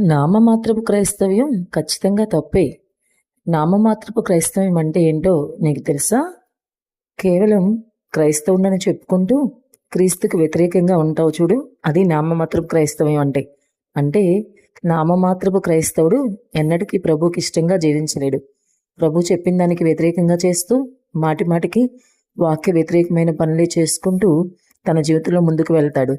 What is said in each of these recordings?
నామమాత్రపు క్రైస్తవ్యం ఖచ్చితంగా తప్పే. నామమాత్రపు క్రైస్తవ్యం అంటే ఏంటో నీకు తెలుసా? కేవలం క్రైస్తవుడని చెప్పుకుంటూ క్రీస్తుకు వ్యతిరేకంగా ఉంటావు చూడు అది నామమాత్రపు క్రైస్తవ్యం అంటే. అంటే నామమాత్రపు క్రైస్తవుడు ఎన్నటికీ ప్రభుకి ఇష్టంగా జీవించలేడు. ప్రభు చెప్పిన దానికి వ్యతిరేకంగా చేస్తూ మాటి మాటికి వాక్య వ్యతిరేకమైన పనులే చేసుకుంటూ తన జీవితంలో ముందుకు వెళ్తాడు.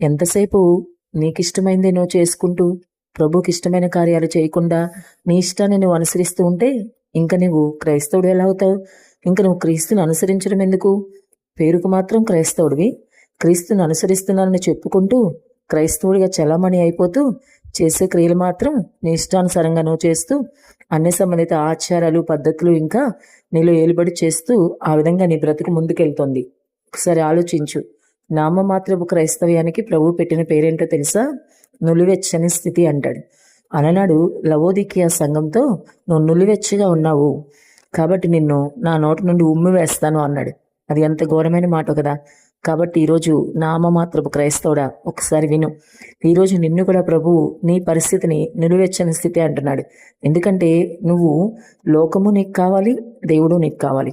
ఎంతసేపు నీకిష్టమైందేనో చేసుకుంటూ ప్రభుకి ఇష్టమైన కార్యాలు చేయకుండా నీ ఇష్టాన్ని నువ్వు అనుసరిస్తూ ఉంటే ఇంకా నువ్వు క్రైస్తవుడు ఎలా అవుతావు? ఇంకా నువ్వు క్రీస్తుని అనుసరించడం ఎందుకు? పేరుకు మాత్రం క్రైస్తవుడివి. క్రీస్తుని అనుసరిస్తున్నానని చెప్పుకుంటూ క్రైస్తవుడిగా చలామణి అయిపోతూ చేసే క్రియలు మాత్రం నీ ఇష్టానుసారంగా నువ్వు చేస్తూ అన్ని సంబంధిత ఆచారాలు పద్ధతులు ఇంకా నీలో ఏలుబడి చేస్తూ ఆ విధంగా నీ బ్రతుకు ముందుకెళ్తోంది. ఒకసారి ఆలోచించు. నామమాత్రపు క్రైస్తవ్యానికి ప్రభు పెట్టిన పేరేంటో తెలుసా? నులివెచ్చని స్థితి అంటాడు. అననాడు లవోదికియా సంఘంతో నువ్వు నులివెచ్చగా ఉన్నావు కాబట్టి నిన్ను నా నోటి నుండి ఉమ్మి వేస్తాను అన్నాడు. అది ఎంత ఘోరమైన మాట కదా. కాబట్టి ఈరోజు నామమాత్రపు క్రైస్తవుడా ఒకసారి విను. ఈరోజు నిన్ను కూడా ప్రభువు నీ పరిస్థితిని నిలువెచ్చని స్థితి అంటున్నాడు. ఎందుకంటే నువ్వు లోకము నీకు కావాలి దేవుడు నీకు కావాలి.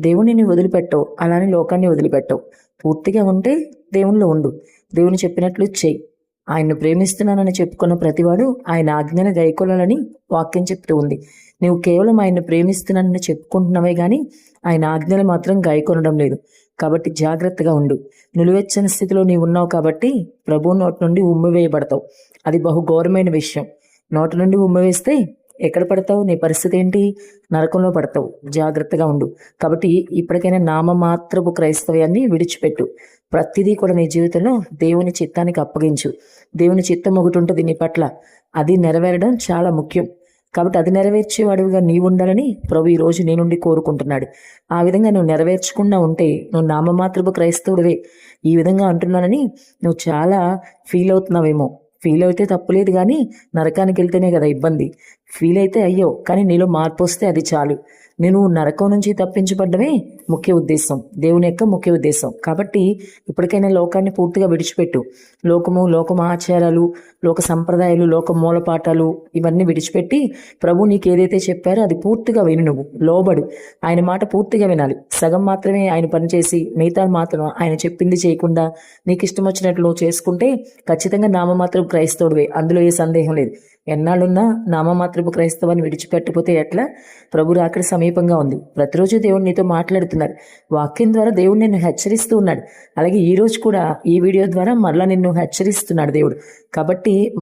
దేవుని నీ వదిలిపెట్టవు అలానే లోకాన్ని వదిలిపెట్టవు. పూర్తిగా ఉంటే దేవునిలో ఉండు. దేవుని చెప్పినట్లు చెయ్యి. ఆయన్ను ప్రేమిస్తున్నానని చెప్పుకున్న ప్రతివాడు ఆయన ఆజ్ఞను గైకొనాలని వాక్యం చెప్తూ ఉంది. నువ్వు కేవలం ఆయన్ను ప్రేమిస్తున్నానని చెప్పుకుంటున్నావే కానీ ఆయన ఆజ్ఞలు మాత్రం గాయకొనడం లేదు. కాబట్టి జాగ్రత్తగా ఉండు. నిలువెచ్చని స్థితిలో నీవు ఉన్నావు కాబట్టి ప్రభు నోటి నుండి ఉమ్మివేయబడతావు అది బహు ఘోరమైన విషయం. నోటి నుండి ఉమ్మివేస్తే ఎక్కడ పడతావు? నీ పరిస్థితి ఏంటి? నరకంలో పడతావు. జాగ్రత్తగా ఉండు. కాబట్టి ఇప్పటికైనా నామమాత్రపు క్రైస్తవ్యాన్ని విడిచిపెట్టు. ప్రతిదీ కూడా నీ జీవితంలో దేవుని చిత్తానికి అప్పగించు. దేవుని చిత్తం ఒకటి ఉంటుంది నీ పట్ల అది నెరవేరడం చాలా ముఖ్యం. కాబట్టి అది నెరవేర్చేవాడుగా నీవు ఉండాలని ప్రభు ఈ రోజు నీ నుండి కోరుకుంటున్నాడు. ఆ విధంగా నువ్వు నెరవేర్చకుండా ఉంటే నువ్వు నామమాత్రపు క్రైస్తవుడివే. ఈ విధంగా అంటున్నానని నువ్వు చాలా ఫీల్ అవుతున్నావేమో. ఫీల్ అయితే తప్పులేదు కానీ నరకానికి వెళ్తేనే కదా ఇబ్బంది. ఫీల్ అయితే అయ్యో కానీ నీలో మార్పు వస్తే అది చాలు. నేను నరకం నుంచి తప్పించబడ్డమే ముఖ్య ఉద్దేశం. దేవుని యొక్క ముఖ్య ఉద్దేశం. కాబట్టి ఇప్పటికైనా లోకాన్ని పూర్తిగా విడిచిపెట్టు. లోకము లోకమాచారాలు లోక సంప్రదాయాలు లోక మూలపాఠాలు ఇవన్నీ విడిచిపెట్టి ప్రభు నీకు ఏదైతే చెప్పారో అది పూర్తిగా విను నువ్వు. లోబడు. ఆయన మాట పూర్తిగా వినాలి. సగం మాత్రమే ఆయన పనిచేసి మిగతా మాత్రం ఆయన చెప్పింది చేయకుండా నీకు ఇష్టం వచ్చినట్లు చేసుకుంటే ఖచ్చితంగా నామమాత్రం క్రైస్తవుడివే. అందులో ఏ సందేహం లేదు. ఎన్నాళ్ళున్నా నామమాత్రపు క్రైస్తవాన్ని విడిచిపెట్టకపోతే ఎట్లా? ప్రభు రాకడ సమీపంగా ఉంది. ప్రతిరోజు దేవుడు నీతో మాట్లాడుతున్నారు వాక్యం ద్వారా దేవుడు నిన్ను హెచ్చరిస్తూ ఉన్నాడు. అలాగే ఈ రోజు కూడా ఈ వీడియో ద్వారా మరలా నిన్ను హెచ్చరిస్తున్నాడు దేవుడు. కాబట్టి